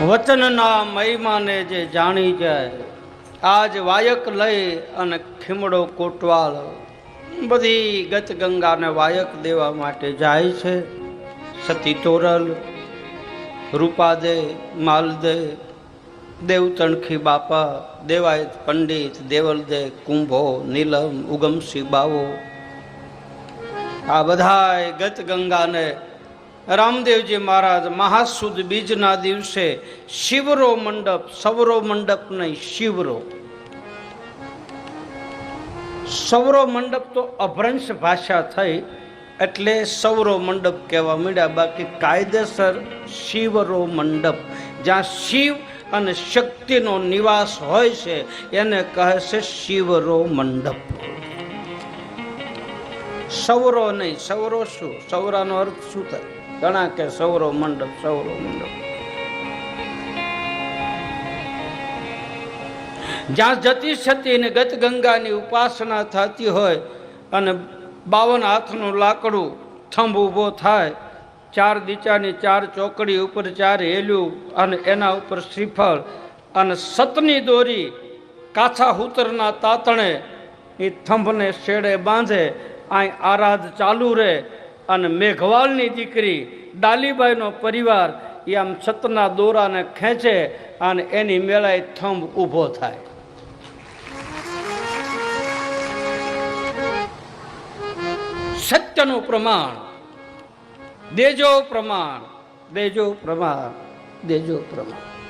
વચનના મહિમાને જે જાણી જાય, આજ વાયક લઈ અને ખીમડો કોટવાળ. બધી ગત ગંગાને વાયક દેવા માટે જાય છે. સતી તોરલ, રૂપાદે, માલદે, દેવતણખી બાપા દેવાયત પંડિત, દેવલદે, કુંભો, નીલમ ઉગમસિંહ બાવો. આ બધાય ગત ગંગાને રામદેવજી મહારાજ, મહાસુદ બીજના દિવસે શિવરો મંડપ, સવરો મંડપ નહીં, શિવરો. સૌરો મંડપ તો અભ્રંશ ભાષા થઈ, એટલે સૌરો મંડપ કહેવા મળ્યા બાકી કાયદેસર શિવરો મંડપ, જ્યાં શિવ અને શક્તિનો નિવાસ હોય છે, એને કહે છે શિવરો મંડપ. સૌરો નહીં સૌરો શું? સૌરાનો અર્થ શું થાય? ઘણા કે સૌરો મંડપ સૌરો મંડપ. જ્યાં જતી સતી ને ગત ગંગાની ઉપાસના થતી હોય અને બાવન હાથનું લાકડું થંભ ઊભો થાય, ચાર દીચાની ચાર ચોકડી ઉપર ચાર હેલ્યું અને એના ઉપર શ્રીફળ અને સતની દોરી કાછા હૂતરના તાતણે એ થંભને શેડે બાંધે અહીં આરાધ ચાલુ રહે અને મેઘવાલની દીકરી ડાલીબાઈનો પરિવાર એ આમ છતના દોરાને ખેંચે અને એની મેળાએ થંભ ઊભો થાય. સત્યનું પ્રમાણ, દેજો પ્રમાણ દેજો પ્રમાણ દેજો પ્રમાણ.